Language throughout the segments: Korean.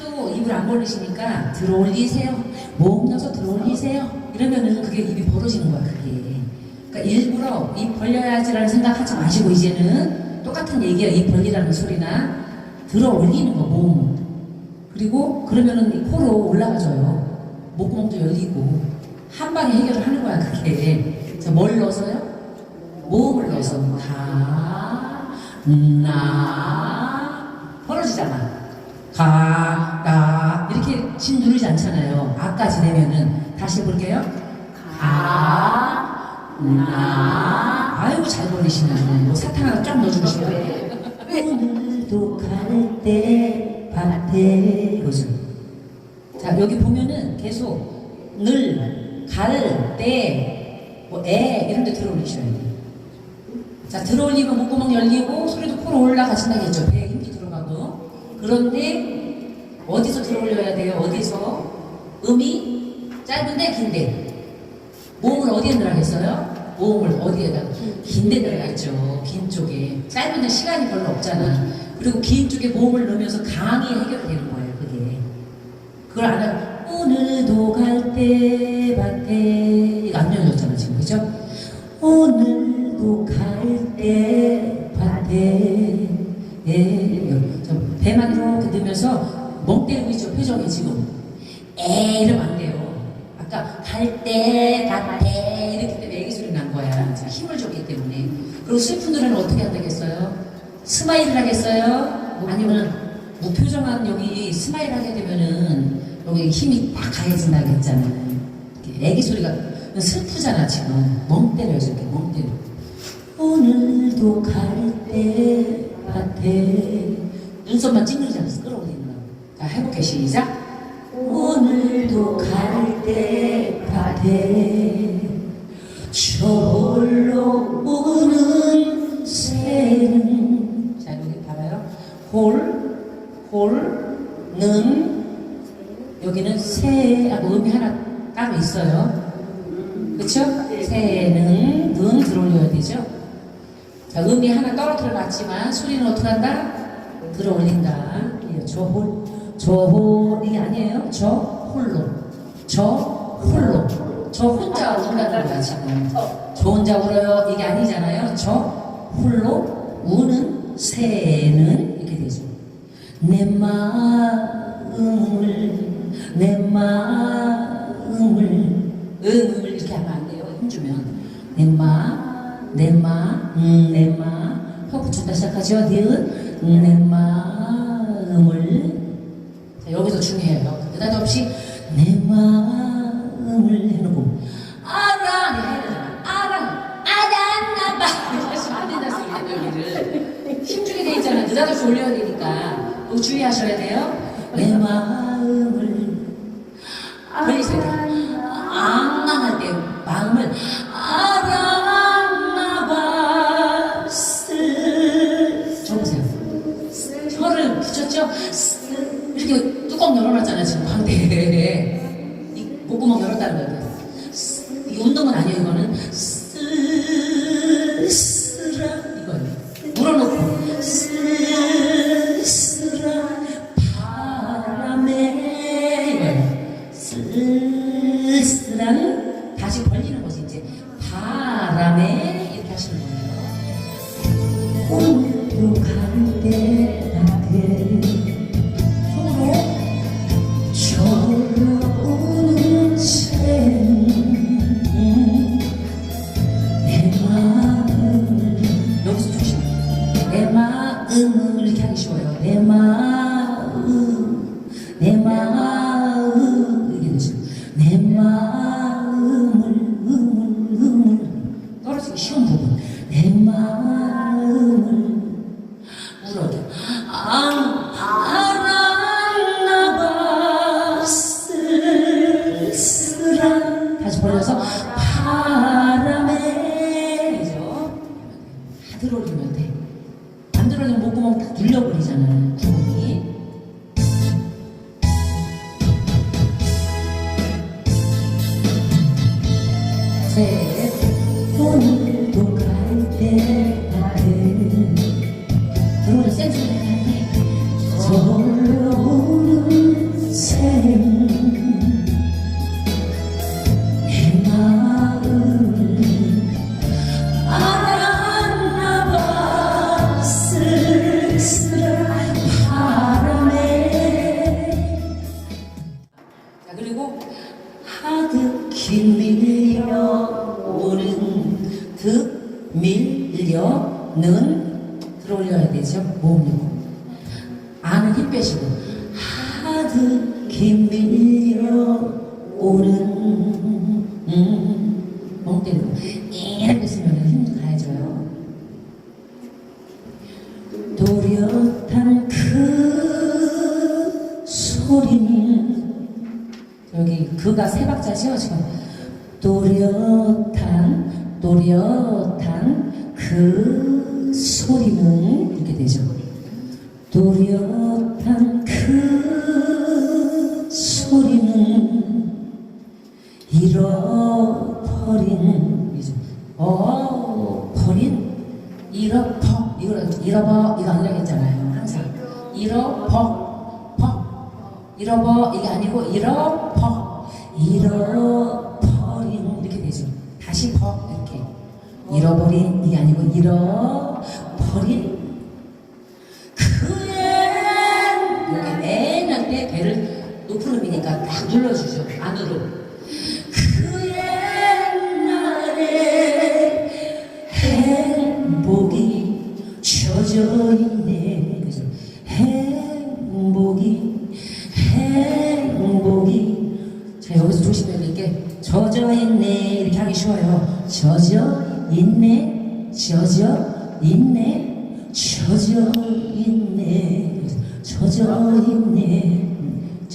하도 입을 안 벌리시니까 들어올리세요. 모음 넣어서 들어올리세요. 이러면은 그게 입이 벌어지는 거야, 그게. 그러니까 일부러 입 벌려야지라는 생각하지 마시고 이제는 똑같은 얘기야, 입 벌리라는 소리나 들어올리는 거, 모음. 그리고 그러면은 이 코로 올라가줘요. 목구멍도 열리고 한 방에 해결을 하는 거야, 그게. 자, 뭘 넣어서요? 모음을 넣어서 가, 나, 벌어지잖아. 가, 나 이렇게 진 누르지 않잖아요. 아까 지 내면은 다시 해볼게요. 가, 나. 아이고 잘 벌리시네. 뭐 사탕 하나 쫙 넣어주고 싶어요. 오늘도 갈때 밭에 이거죠. 자 여기 보면은 계속 늘, 갈, 때, 뭐 애 이런 데 들어올리셔야 돼요. 자 들어올리면 목구멍 열리고 소리도 코로 올라가신다겠죠. 들어가고. 그런데 어디서 들어올려야 돼요? 어디서? 음이 짧은데 긴데. 모음을 어디에 넣으라겠어요? 모음을 어디에다? 긴데 넣어야죠. 긴 쪽에. 짧은 데 시간이 별로 없잖아. 그리고 긴 쪽에 모음을 넣으면서 강하게 해결되는 거예요. 그게. 그걸 안 하면 오늘도 갈 때 밭에 이거 안 열렸잖아 지금 그죠? 오늘도 갈 때 밭에 예, 넣으면서 멍 때리고 있죠 표정이 지금 에 이러면 안 돼요 아까 갈때 밭에 이렇게 때문에 애기 소리 난 거야 자, 힘을 줬기 때문에 그리고 슬픈 노래는 어떻게 한다겠어요? 스마일을 하겠어요? 아니면 무표정한 여기 스마일 하게 되면은 여기 힘이 딱 가해진다고 했잖아요. 애기 소리가 슬프잖아 지금 멍 때려요 이렇게 멍 때려. 오늘도 갈 때 밭에 눈썹만 찡그리지 거. 자 해볼게 시작. 오늘도 갈 때 밭에 저홀로 우는 새는 자 여기 봐봐요. 홀, 홀 는 여기는 새하고 음이 하나 따로 있어요. 그쵸? 새는 는 들어올려야 되죠. 자, 음이 하나 떨어뜨려 놨지만 소리는 어떻게 한다? 들어올린다. 예, 저홀, 이게 아니에요. 저 홀로, 저 홀로, 저 혼자 운다는 거야 지금. 저 혼자 울어요 이게 아니잖아요. 저 홀로 우는 새는 이렇게 되죠. 내 마음을 내 마음을 음을 이렇게 하면 안 돼요. 힘주면 내 마, 내 마, 음, 내 마. 혀 붙였다 시작하죠. 니은 내 마음을 자, 여기서 중요해요. 느닷없이 내 마음을 해놓고 알아. 알아 알았나봐 하시면 안 된다 소리예요 여기를 힘주게 돼 있잖아. 느닷없이 올려야 되니까 주의하셔야 돼요. 내 마음 뚜껑 열어놨잖아요 지금 광대에 이 목구멍 열었다는 거예요. 쓰- 이 운동은 아니에요 이거는 안 들어올리면 목구멍 다 눌려버리잖아요. 구멍이. 는 들어올려야 되죠. 모음요. 아는 힘 빼시고 하드히 밀려오는 음, 멍 때리고 이렇게 쓰면 힘 가해져요. 그 그가 세 박자죠 지금 또렷한 또렷한 그 소리는 이렇게 되죠. 또렷한 그 소리는 잃어버린 이제 어 버린? 잃어버 이거 잃어버 이거 안 하겠잖아요 항상. 잃어버 버. 잃어버 이게 아니고 잃어버. 잃어버린 이렇게 되죠. 다시 버 이렇게. 잃어버린 이게 아니고 잃어버린 그의 여기 맨할때 배를 높은 음이니까 딱 눌러주죠. 안으로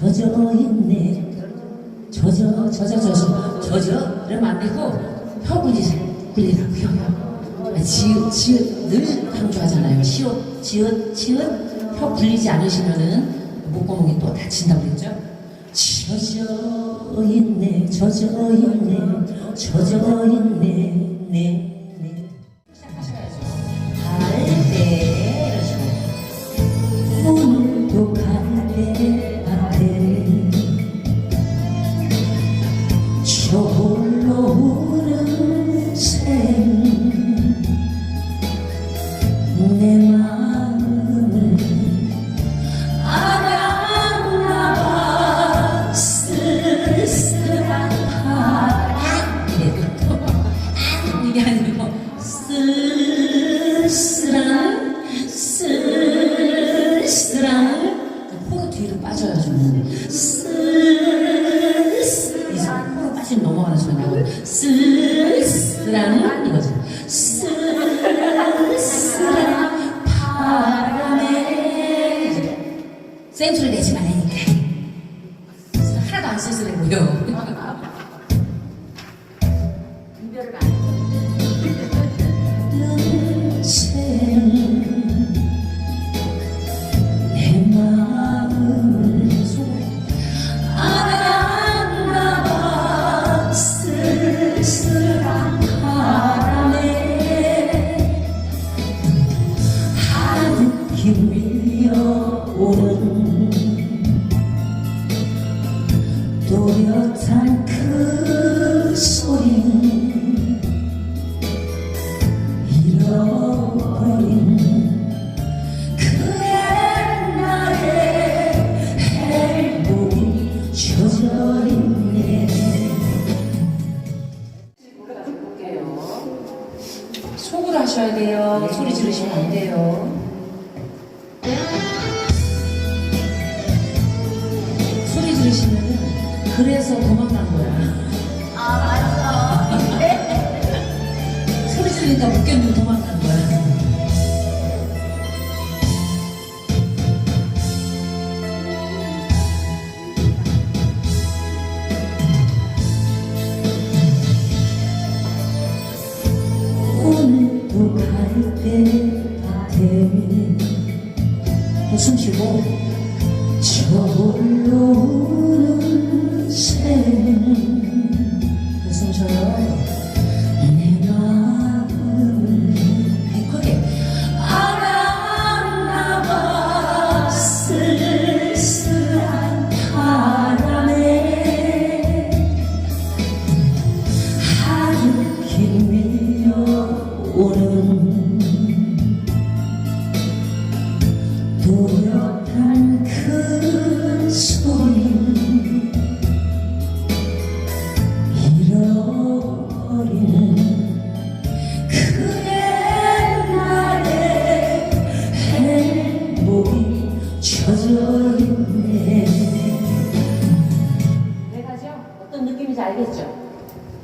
젖어 있네. 젖어 젖어 젖어. 젖어? 이러면 안 되고 혀 굴리지 굴리라고요 지읒 지읒 늘 강조하잖아요. 시옷 지읒 지읒 혀 굴리지 않으시면은 목구멍이 또 다친다고 그랬죠? 젖어 있네 젖어 있네 젖어 있네 네, 네. 센소리 내지 말라니 또렷한 지르니까 웃겼는데 도망간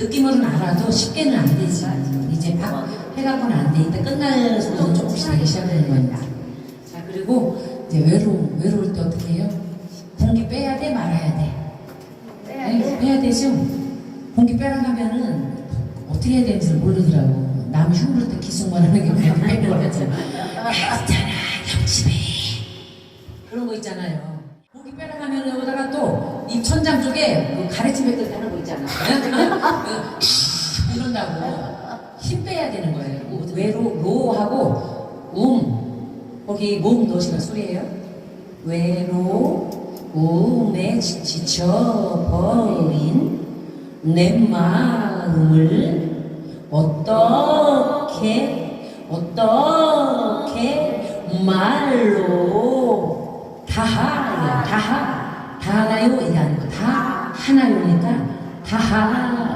느낌으로는 알아도 쉽게는 안 되지. 이제 막 해갖고는 안 돼. 이따 끝날 소리는 조금씩 하기 시작하는 겁니다. 자, 그리고 이제 외로움, 외로울 때 어떻게 해요? 공기 빼야 돼, 말아야 돼? 네, 빼야 되죠? 공기 빼라 하면은 어떻게 해야 되는지 모르더라고. 남 흉물 때 기승만 하는 게 공기 빼는 거였잖아. 있잖아, 옆집에. 그런 거 있잖아요. 고기 빼라 하면 여기다가 또입 천장 쪽에 그 가래찜 맥들 하는 거 있잖아. 그 이런다고 힘 빼야 되는 거예요. 외로 로하고 움 거기 몸 넣으시면 소리예요. 외로 움에 지- 지쳐버린 내 마음을 어떻게 어떻게 말로 다하요? 다하 다 하나요? 이게 아니고 다 하나요니까 다 하나요.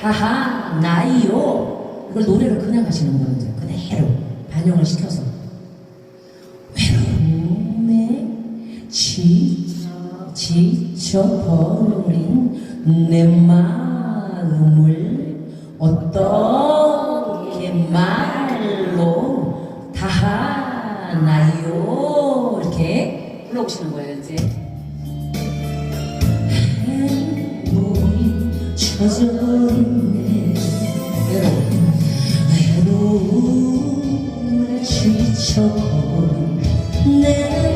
다 하나요. 이걸 노래로 그냥 하시는 거예요 그대로 반영을 시켜서. 외로움에 지, 지쳐버린 내 마음을 어떻 불러보시는 거예요, 이제. 행복이 젖어있네 외로움 외로움에 지쳐버린 내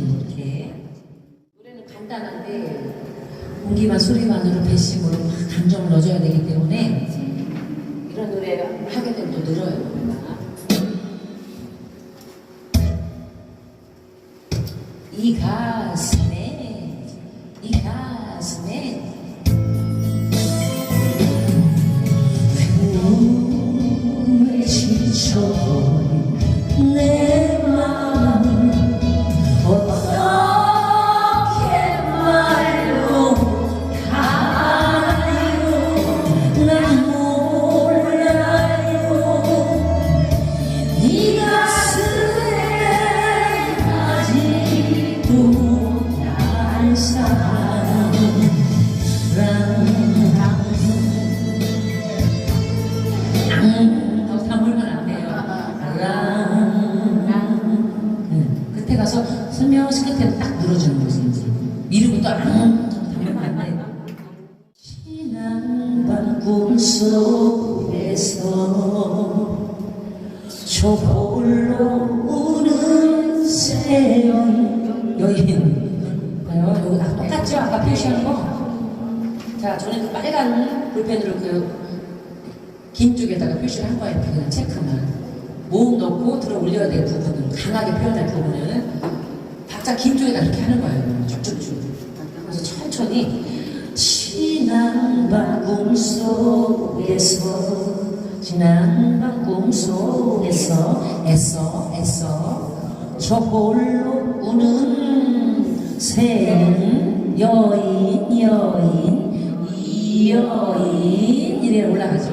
다 들어오시는 이렇게 노래는 간단한데 공기만 소리만으로 배심으로 막 감정을 넣어줘야 되기 때문에 이런 노래 하게 되면 또 늘어요. 이 가슴에 이 가슴에 저 홀로 우는 새연 여인. 봐요. 이거 다 똑같죠? 아까 표시한 거자 저는 그 빨간 볼펜으로 그 긴 쪽에다가 표시를 한 거예요. 그냥 체크만. 모음 넣고 들어 올려야 될 부분은 강하게 표현할 부분은 박자 긴 쪽에다 이렇게 하는 거예요. 쭉쭉쭉. 그래서 천천히 지난 밤 꿈속에서 지난 밤 꿈 속에서 애써 애써 저 홀로 우는 새는 여인 여인 이 여인 이래 올라가죠.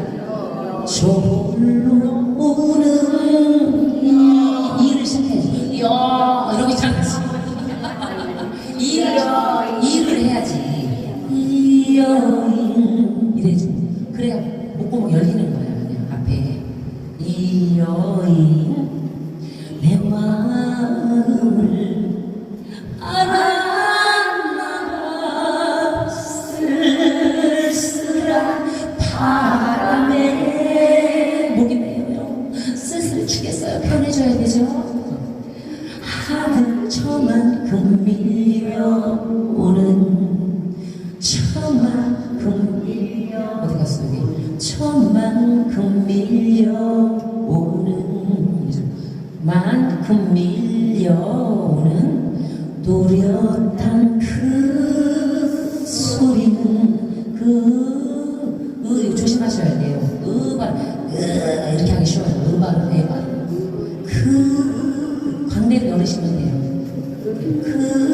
저 홀로 우는 광대를